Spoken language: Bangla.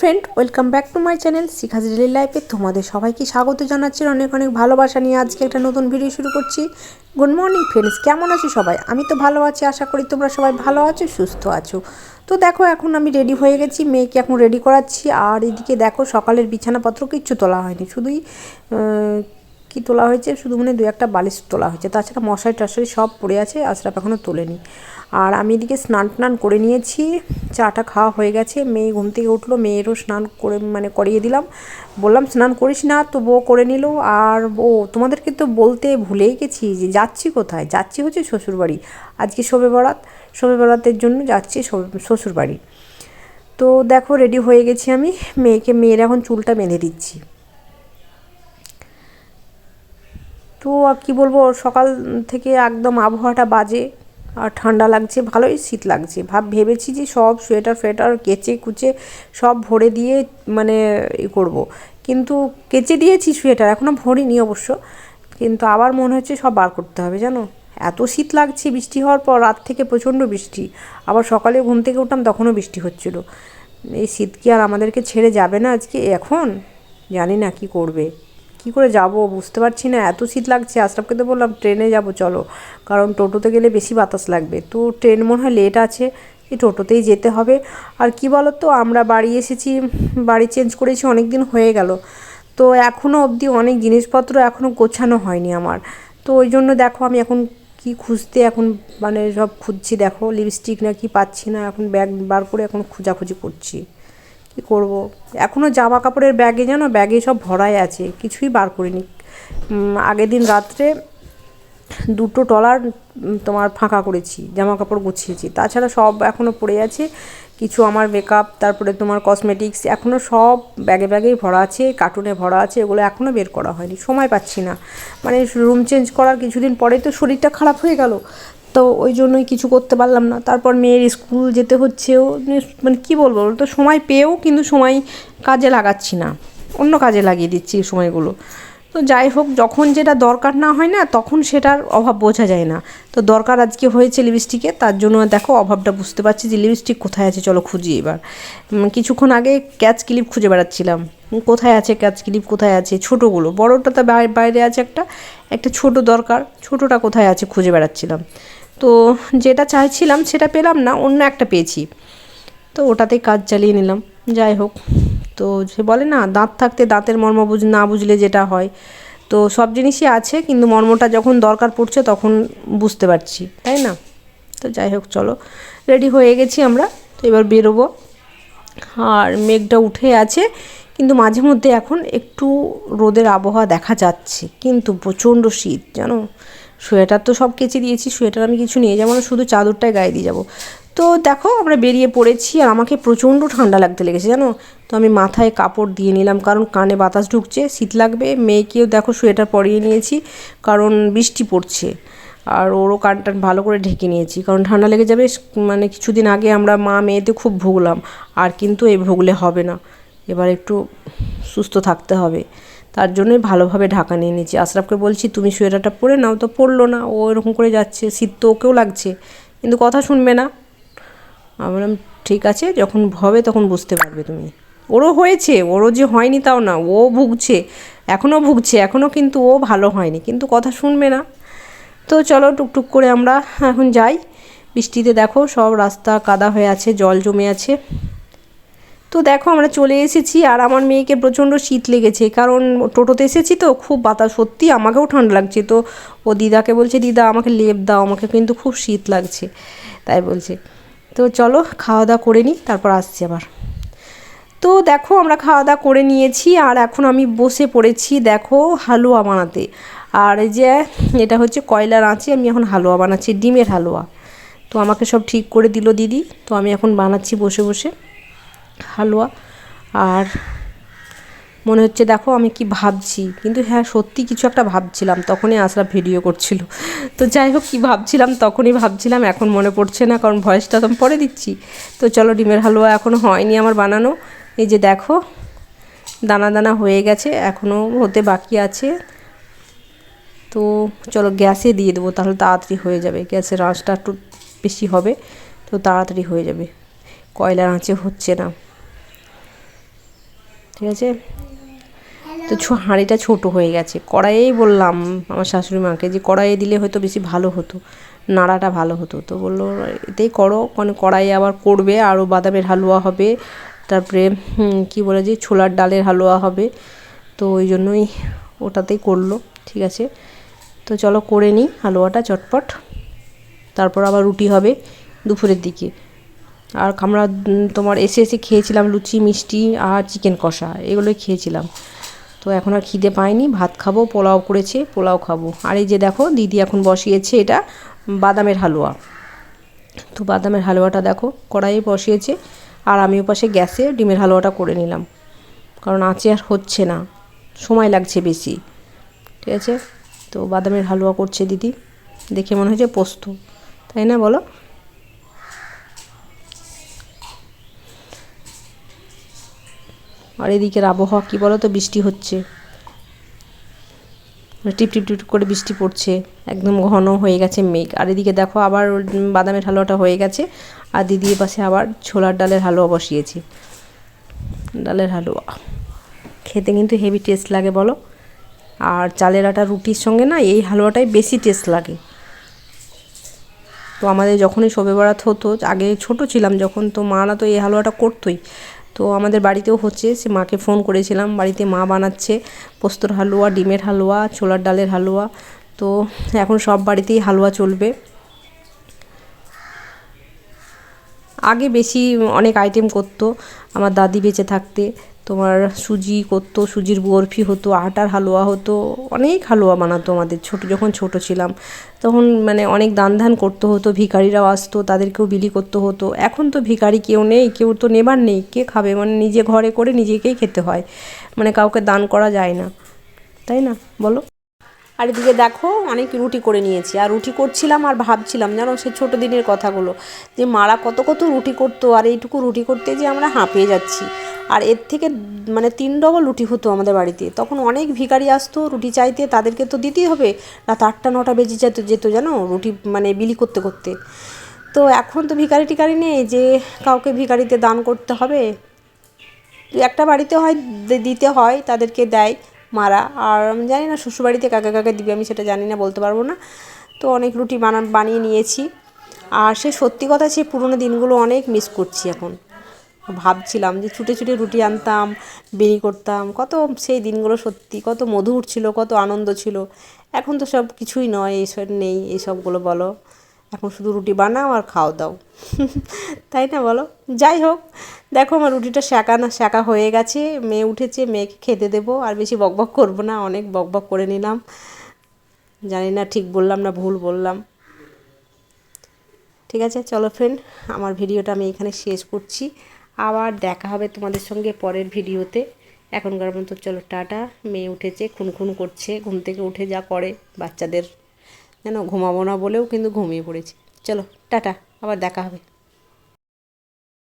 Friend welcome back to my channel Shikha's daily লাইফে তোমাদের সবাইকে স্বাগত জানাচ্ছি। অনেক অনেক ভালোবাসা নিয়ে আজকে একটা নতুন ভিডিও শুরু করছি। গুড মর্নিং ফ্রেন্ডস কেমন আছো সবাই? আমি তো ভালো আছি, আশা করি তোমরা সবাই ভালো আছো, সুস্থ আছো। তো দেখো, এখন আমি রেডি হয়ে গেছি, মেয়েকে এখন রেডি করাচ্ছি। আর এদিকে দেখো, সকালের বিছানাপত্র কিচ্ছু তোলা হয়নি। শুধুই কি তোলা হয়েছে? শুধু মানে দু একটা বালিশ তোলা হয়েছে। তাছাড়া মশারি টশারি সব পড়ে আছে, আশরাফ এখনও তোলেনি। আর আমি এদিকে স্নান টান করে নিয়েছি, চাটা খাওয়া হয়ে গেছে। মেয়ে ঘুম থেকে উঠল, মেয়েরও স্নান করে মানে করিয়ে দিলাম। বললাম, স্নান করিস না? তো বউ করে নিল। আর ও, তোমাদেরকে তো বলতে ভুলেই গেছি যে যাচ্ছি কোথায়? যাচ্ছি হচ্ছে শ্বশুরবাড়ি। আজকে শোবে বরাত। শোবে বরাতের জন্য যাচ্ছি শ্বশুরবাড়ি। তো দেখো রেডি হয়ে গেছি আমি। মেয়েকে, মেয়ের এখন চুলটা বেঁধে দিচ্ছি। তো কী বলব, সকাল থেকে একদম আবহাওয়াটা বাজে, আর ঠান্ডা লাগছে, ভালোই শীত লাগছে। ভাব ভেবেছি যে সব সোয়েটার ফোয়েটার কেচে কুচে সব ভরে দিয়ে মানে ই করব। কিন্তু কেচে দিয়েছি সোয়েটার এখনও ভরিনি অবশ্য। কিন্তু আবার মনে হচ্ছে সব বার করতে হবে, জানো? এত শীত লাগছে বৃষ্টি হওয়ার পর, রাত থেকে প্রচণ্ড বৃষ্টি। আবার সকালে ঘুম থেকে উঠলাম, তখনও বৃষ্টি হচ্ছিল। এই শীত কি আর আমাদেরকে ছেড়ে যাবে না আজকে? এখন? জানি না কি করবে। কি করে যাব? বুঝতে পারছি না। এত শীত লাগছে। আশরাফকে তো বললাম, ট্রেনে যাব, চলো। কারণ টোটোতে গেলে বেশি বাতাস লাগবে। তো ট্রেন মনে হয় লেট আছে। এই টোটোতেই যেতে হবে। আর কি বলো তো আমরা বাড়ি এসেছি, বাড়ি চেঞ্জ করেছি অনেক দিন হয়ে গেল। তো এখনও অবধি অনেক জিনিসপত্র এখনও গোছানো হয়নি আমার। তো ওই জন্য দেখো, আমি এখন কি খুঁজতে, এখন মানে সব খুঁজছি। দেখো লিপস্টিক না কি পাচ্ছি না, এখন ব্যাগ বার করে এখন খোঁজাখুঁজি করছি। কী করব? এখনও জামা কাপড়ের ব্যাগে যেন ব্যাগে সব ভরাই আছে, কিছুই বার করিনি। আগের দিন রাত্রে দুটো টলার তোমার ফাঁকা করেছি জামা কাপড় গুছিয়েছি। তাছাড়া সব এখনও পড়ে আছে, কিছু আমার মেকআপ তারপরে তোমার কসমেটিক্স এখনও সব ব্যাগে ব্যাগেই ভরা আছে কার্টুনে ভরা আছে, এগুলো এখনও বের করা হয়নি, সময় পাচ্ছি না। মানে রুম চেঞ্জ করার কিছুদিন পরে তো শরীরটা খারাপ হয়ে গেল। তো ওই জন্যই কিছু করতে পারলাম না। তারপর মেয়ের স্কুল যেতে হচ্ছেও মানে কী বলব তো সময় পেয়েও কিন্তু সময় কাজে লাগাচ্ছি না। অন্য কাজে লাগিয়ে দিচ্ছি সময়গুলো। তো যাই হোক, যখন যেটা দরকার না হয় না, তখন সেটার অভাব বোঝা যায় না। তো দরকার আজকে হয়েছে লিপস্টিকে তার জন্য দেখো অভাবটা বুঝতে পারছি যে লিপস্টিক কোথায় আছে, চলো খুঁজি এবার। কিছুক্ষণ আগে ক্যাচ ক্লিপ খুঁজে বেড়াচ্ছিলাম। কোথায় আছে ক্যাচ ক্লিপ কোথায় আছে ছোটোগুলো? বড়োটা তো বাইরে আছে একটা একটা ছোট দরকার, ছোটোটা কোথায় আছে খুঁজে বেড়াচ্ছিলাম। তো যেটা চাইছিলাম সেটা পেলাম না, অন্য একটা পেয়েছি। তো ওটাতেই কাজ চালিয়ে নিলাম, যাই হোক। তো সে বলে না, দাঁত থাকতে দাঁতের মর্ম বুঝ, না বুঝলে যেটা হয়। তো সব জিনিসই আছে, কিন্তু মর্মটা যখন দরকার পড়ছে তখন বুঝতে পারছি, তাই না? তো যাই হোক, চলো। রেডি হয়ে গেছি আমরা, তো এবার বেরোবো। আর মেঘটা উঠে আছে, কিন্তু মাঝে মধ্যে এখন একটু রোদের আবহাওয়া দেখা যাচ্ছে, কিন্তু প্রচণ্ড শীত, জানো? সোয়েটার তো সব কেচে দিয়েছি, সোয়েটার আমি কিছু নিয়ে যাব না, শুধু চাদরটাই গায়ে দিয়ে যাব। তো দেখো, আমরা বেরিয়ে পড়েছি আর আমাকে প্রচণ্ড ঠান্ডা লাগতে লেগেছে, জানো? তো আমি মাথায় কাপড় দিয়ে নিলাম, কারণ কানে বাতাস ঢুকছে, শীত লাগবে, মেয়েকেও দেখো সোয়েটার পরিয়ে নিয়েছি, কারণ বৃষ্টি পড়ছে। আর ওরও কান টান ভালো করে ঢেকে নিয়েছি, কারণ ঠান্ডা লেগে যাবে মানে কিছুদিন আগে আমরা মা মেয়েতে খুব ভুগলাম, আর কিন্তু এই ভুগলে হবে না। এবার একটু সুস্থ থাকতে হবে। তার জন্যই ভালোভাবে ঢাকা নিয়ে নিয়েছি। আশরাফকে বলছি, তুমি সোয়েটারটা পরে নাও। তো পরলো না। ও এরকম করে যাচ্ছে, শীত তো ওকেও লাগছে। কিন্তু কথা শুনবে না। আমি বললাম, ঠিক আছে, যখন হবে তখন বুঝতে পারবে তুমি। ওরও হয়েছে, ওরও যে হয়নি তাও না, ও ভুগছে, এখনও ভুগছে, এখনও কিন্তু ও ভালো হয়নি, কিন্তু কথা শুনবে না। তো চলো টুকটুক করে আমরা এখন যাই। বৃষ্টিতে দেখো সব রাস্তা কাদা হয়ে আছে, জল জমে আছে। তো দেখো আমরা চলে এসেছি আর আমার মেয়েকে প্রচণ্ড শীত লেগেছে, কারণ টোটোতে এসেছি তো খুব বাতাস, সত্যি আমাকেও ঠান্ডা লাগছে। তো ও দিদাকে বলছে, দিদা, আমাকে লেপ দাও, আমাকে কিন্তু খুব শীত লাগছে। তাই বলছে। তো চলো খাওয়া দাওয়া করে নিই, তারপর আসছি আবার। তো দেখো আমরা খাওয়া দাওয়া করে নিয়েছি আর এখন আমি বসে পড়েছি দেখো হালুয়া বানাতে। আর এই যে এটা হচ্ছে কয়লার আঁচে আমি এখন হালুয়া বানাচ্ছি, ডিমের হালুয়া। তো আমাকে সব ঠিক করে দিল দিদি, তো আমি এখন বানাচ্ছি বসে বসে। হালুয়া। আর মনে হচ্ছে দেখো আমি কি ভাবছি। কিন্তু হ্যাঁ সত্যি কিছু একটা ভাবছিলাম, তখনই আসরা ভিডিও করছিল। তো যাই হোক, কী ভাবছিলাম, তখনই ভাবছিলাম, এখন মনে পড়ছে না, কারণ ভয়েসটা তো পরে দিচ্ছি। তো চলো, ডিমের হালুয়া এখনও হয়নি আমার বানানো। এই যে দেখো, দানা দানা হয়ে গেছে এখনও হতে বাকি আছে। তো চলো, গ্যাসে দিয়ে দেবো, তাহলে তাড়াতাড়ি হয়ে যাবে। গ্যাসের আঁচটা একটু বেশি হবে, তো তাড়াতাড়ি হয়ে যাবে। কয়লার আঁচে হচ্ছে না। ঠিক আছে? তো হাঁড়িটা ছোট হয়ে গেছে। কড়াইয়েই বললাম আমার শাশুড়ি মাকে যে কড়াইয়ে দিলে হয়তো বেশি ভালো হতো, নাড়াটা ভালো হতো। তো বলল, এতেই করো। মানে কড়াইয়ে আবার করবে, আরও বাদামের হালুয়া হবে, তারপরে কি বলে যে, ছোলার ডালের হালুয়া হবে। তো ওই জন্যই ওটাতেই করল, ঠিক আছে? তো চলো করে নিই হালুয়াটা চটপট। তারপর আবার রুটি হবে দুপুরের দিকে। আর আমরা তোমার এসে এসে খেয়েছিলাম লুচি, মিষ্টি আর চিকেন কষা, এগুলোই খেয়েছিলাম। তো এখন আর খিদে পাইনি, ভাত খাব, পোলাও করেছে, পোলাও খাব। আর এই যে দেখো, দিদি এখন বসিয়েছে এটা বাদামের হালুয়া। তো বাদামের হালুয়াটা দেখো, কড়াইয়ে বসিয়েছে, আর আমি ওপাশে গ্যাসে ডিমের হালুয়াটা করে নিলাম। কারণ আঁচে আর হচ্ছে না, সময় লাগছে বেশি। ঠিক আছে? তো বাদামের হালুয়া করছে দিদি, দেখে মনে হচ্ছে পোস্ত। তাই না বলো? আর এদিকের আবহাওয়া কী বলো তো বৃষ্টি হচ্ছে। মানে টিপ টিপ টিপ করে বৃষ্টি পড়ছে। একদম ঘন হয়ে গেছে মেঘ। আর এদিকে দেখো আবার বাদামের হালুয়াটা হয়ে গেছে। আর দিদির পাশে আবার ছোলার ডালের হালুয়া বসিয়েছি। ডালের হালুয়া। খেতে কিন্তু হেভি টেস্ট লাগে বলো। আর চালের আটা রুটির সঙ্গে না এই হালুয়াটাই বেশি টেস্ট লাগে। তো আমাদের যখনই শবে বরাত হতো, আগে ছোট ছিলাম যখন, তো মারা তো এই হালুয়াটা করতোই। তো আমাদের বাড়িতেও হচ্ছে, সে মাকে ফোন করেছিলাম, বাড়িতে মা বানাচ্ছে পোস্তর হালুয়া, ডিমের হালুয়া, ছোলার ডালের হালুয়া, তো এখন সব বাড়িতেই হালুয়া চলবে। আগে বেশি অনেক আইটেম করতো। আমার দাদি বেঁচে থাকতে, তোমার সুজি করতো, সুজির বরফি হতো, আটার হালুয়া হতো, অনেক হালুয়া বানাতো আমাদের ছোট, যখন ছোট ছিলাম। তখন মানে অনেক দান ধান করতে হতো, ভিখারিরাও আসতো, তাদেরকেও বিলি করতে হতো। এখন তো ভিখারি কেউ নেই, কেউ তো নেবার নেই, কে খাবে? মানে নিজে ঘরে করে নিজেকেই খেতে হয়। মানে কাউকে দান করা যায় না। তাই না? বলো। আর এদিকে দেখো, অনেক রুটি করে নিয়েছি। আর রুটি করছিলাম আর ভাবছিলাম, জানো সে ছোটো দিনের কথাগুলো, যে মারা কত কত রুটি করতো আর এইটুকু রুটি করতে যে আমরা হাঁপিয়ে যাচ্ছি। আর এর থেকে মানে তিন ডবল রুটি হতো আমাদের বাড়িতে। তখন অনেক ভিখারি আসতো রুটি চাইতে, তাদেরকে তো দিতেই হবে। রাত আটটা, নটা বেজে যেত যেত জানো রুটি মানে বিলি করতে করতে। তো এখন তো ভিখারি টিকারি নেই, যে কাউকে ভিখারিতে দান করতে হবে। একটা বাড়িতে হয় দিতে হয়, তাদেরকে দেয়। মারা। আর আমি জানি না, শ্বশুরবাড়িতে কাকে কাকে দিবে আমি সেটা জানি না, বলতে পারব না। তো অনেক রুটি বানা, বানিয়ে নিয়েছি। আর সে সত্যি কথা, সে পুরোনো দিনগুলো অনেক মিস করছি এখন। ভাবছিলাম যে ছুটে ছুটে রুটি আনতাম বেরি করতাম। কত সেই দিনগুলো সত্যি, কত মধুর ছিল, কত আনন্দ ছিল। এখন তো সব কিছুই নয় এইসব নেই এইসবগুলো বলো। এখন শুধু রুটি বানাও আর খাও দাও। তাই না বলো? যাই হোক, দেখো আমার রুটিটা শাঁকা না, শাঁকা হয়ে গেছে। মেয়ে উঠেছে, মেয়েকে খেতে দেবো। আর বেশি বকবক করব না, অনেক বকবক করে নিলাম। জানি না ঠিক বললাম না ভুল বললাম। ঠিক আছে, চলো ফ্রেন্ড আমার ভিডিওটা আমি এখানে শেষ করছি। আবার দেখা হবে তোমাদের সঙ্গে পরের ভিডিওতে। এখনকার মতো চলো টাটা। মেয়ে উঠেছে, খুনখুন করছে, ঘুম থেকে উঠে যা করে বাচ্চাদের। যেন ঘুমাবো না বলেও কিন্তু ঘুমিয়ে পড়েছি। চলো টাটা আবার দেখা হবে।